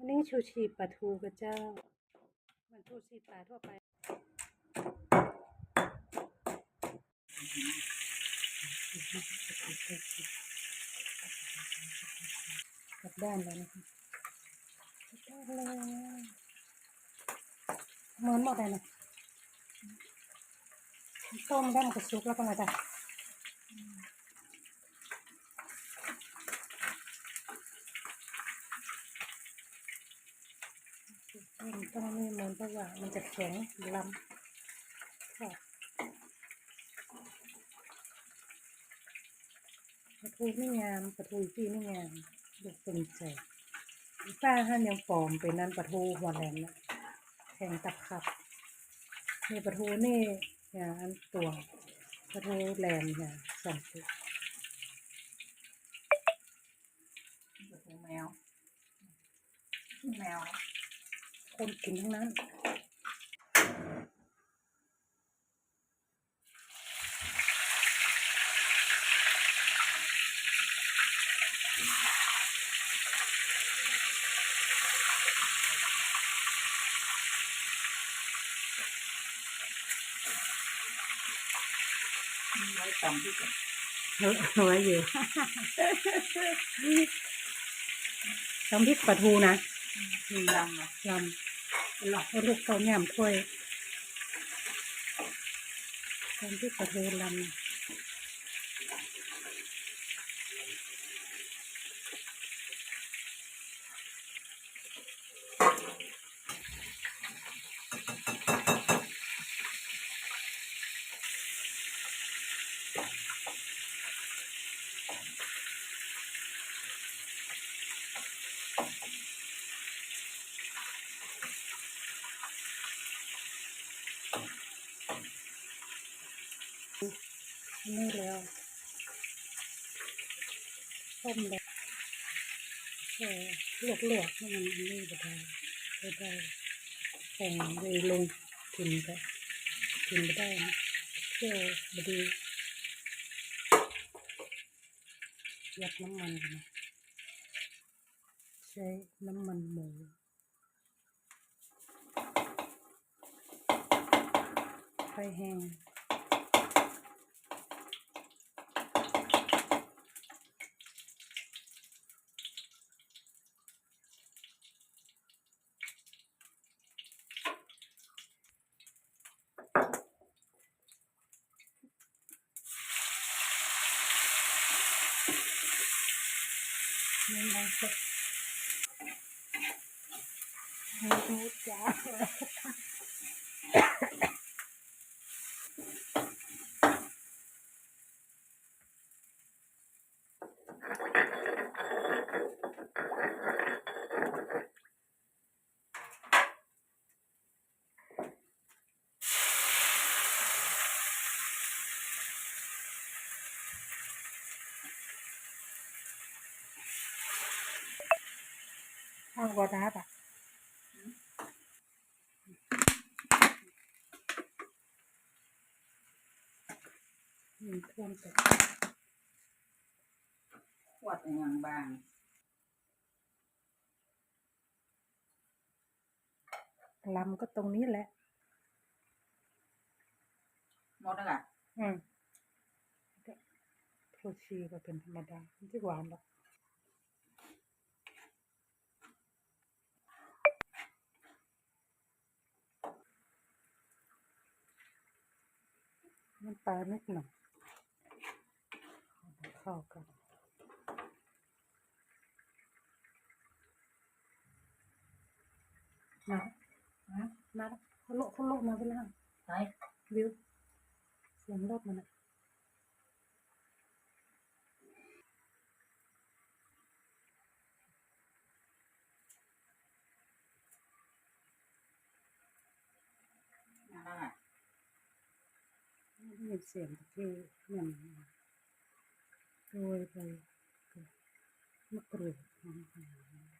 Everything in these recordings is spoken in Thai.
อันนี้ชูชีปลาทูกับเจ้าเหมันชูชีปลาทั่วไป กลับด้านแล้วนะคะกลับด้านแล้วเหมือนหมดเลยนะต้มได้มันก็สุกแล้วก็มาจ้ะมันต้องมี เพราะว่ามันจะแข็งลำค่ะปลาทูไม่งามปลาทูพี่ไม่งามดูเป็นใจป้าห้ายังปลอมเป็นนั่นปลาทูหัวแหลมนะแข็งตับขับนี่ปลาทูนี่อย่างอันตัวปลาทูแหลมอย่างสองตัวประตูแมวแมว คนกินทั้งนั้นไว้ตำที่กันเฮ้ยเอาไว้อยู่น้ำพริกปลาทูนะ มีลำอะลำหลอกลูกเต้าแง่มถ้วยน้ำพริกปลาทูลำ นี่แล้วต้มแล้วเออลวกลวกๆให้มันอันนี่ไปได้ไปได้แข่งเลยลงกินก็กินไปได้นะเที่ยวบดียัดน้ำมันกันนะใช้น้ำมันหมูไฟแห้ง มันดังสดไข้าวกระดาษอะอืมท่วมแต่ขวดอย่างบางลำก็ตรงนี้แหละ หมดแล้วอะอืมโรชีก็เป็นธรรมดาไม่ใช่หวานหรอก น้ำปลานิดหน่อยเข้ากันมามามาเขาโลกเขาโลกมาไปแล้วไปวิวเสียงรถมันอะ มาแล้วอะ ได้ยินเสียงตะกี้นั่นโรยไปกับมะกรูดหอมๆ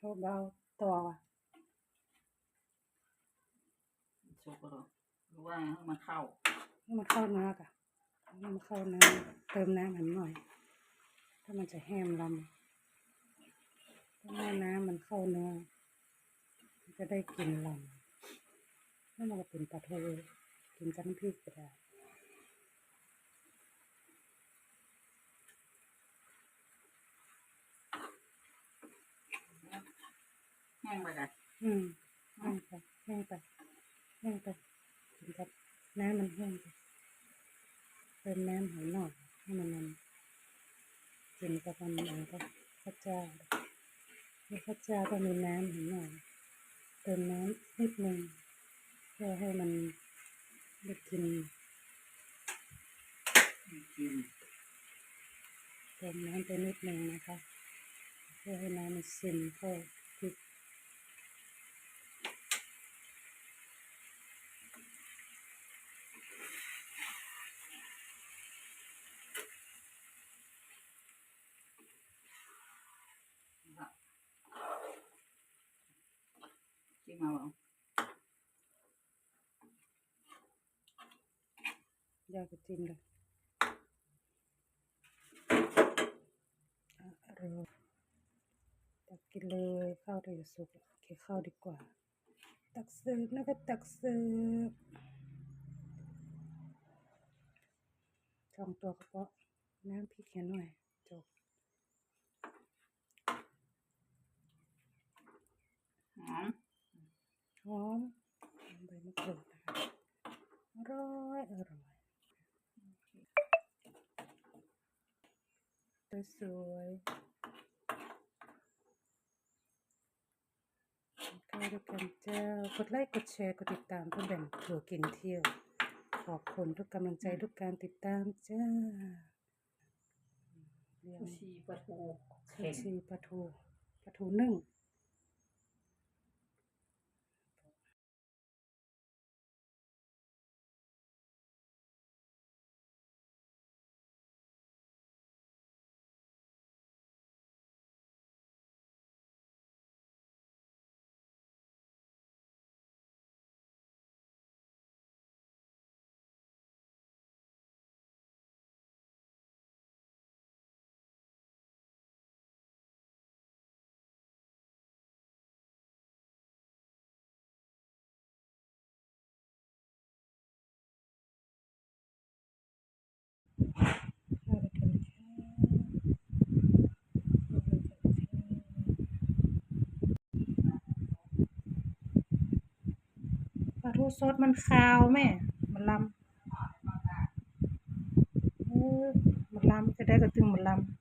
ทษเบาต่อว่ะสุกหรอหรือว่าให้มันเข้าให้มันเข้าเนื้อกะให้มันเข้าเนื้อเติมน้ำมันหน่อย ถ้ามันจะแห้มลำต้องให้น้ำมันเข้าเนื้อมันจะได้กลินลำแล้วมันก็เป็นปลาทูกินกับน้ำพริกก็ได้ ห้งไปกันอืมแห้งไปแห้งไปแห้งไปกินกับน้ำมันแห้งไปเติมน้ำหอยหน่อยให้มันมันกินกับมันมันก็ข้าวเจ้าแล้วข้าวเจ้าก็มีน้ำหอยหน่อยเติมน้ำนิดนึงเพื่อให้มันได้กินกินเติมน้ำไปนิดนึงนะคะ เพื่อให้น้ำมันซึมเข้า เอาอยากจะจิ้มเลยอร่อยตักกินเลยข้าวเดียวสุกโอเคข้าวดีกว่า ตักเสิร์ฟนะคะตักเสิร์ฟสองตัวกระเพาะน้ำพริกแค่หน่อยจบหอม หอมใบมะกรูดนะคะอร่อยอร่อยสวยๆข้าวด้วยกันเจ้ากดไลค์กดแชร์กดติดตามเพื่อแบ่งถั่วกินเที่ยว ขอบคุณทุกกำลังใจทุกการติดตามจ้าเรียกชีปลาทูชูเข็ม ชีปลาทูปลาทูนึ่ง ลาทูสดมันคาวแม่ มันลำเออมันลำจะได้กระตึงมันลำ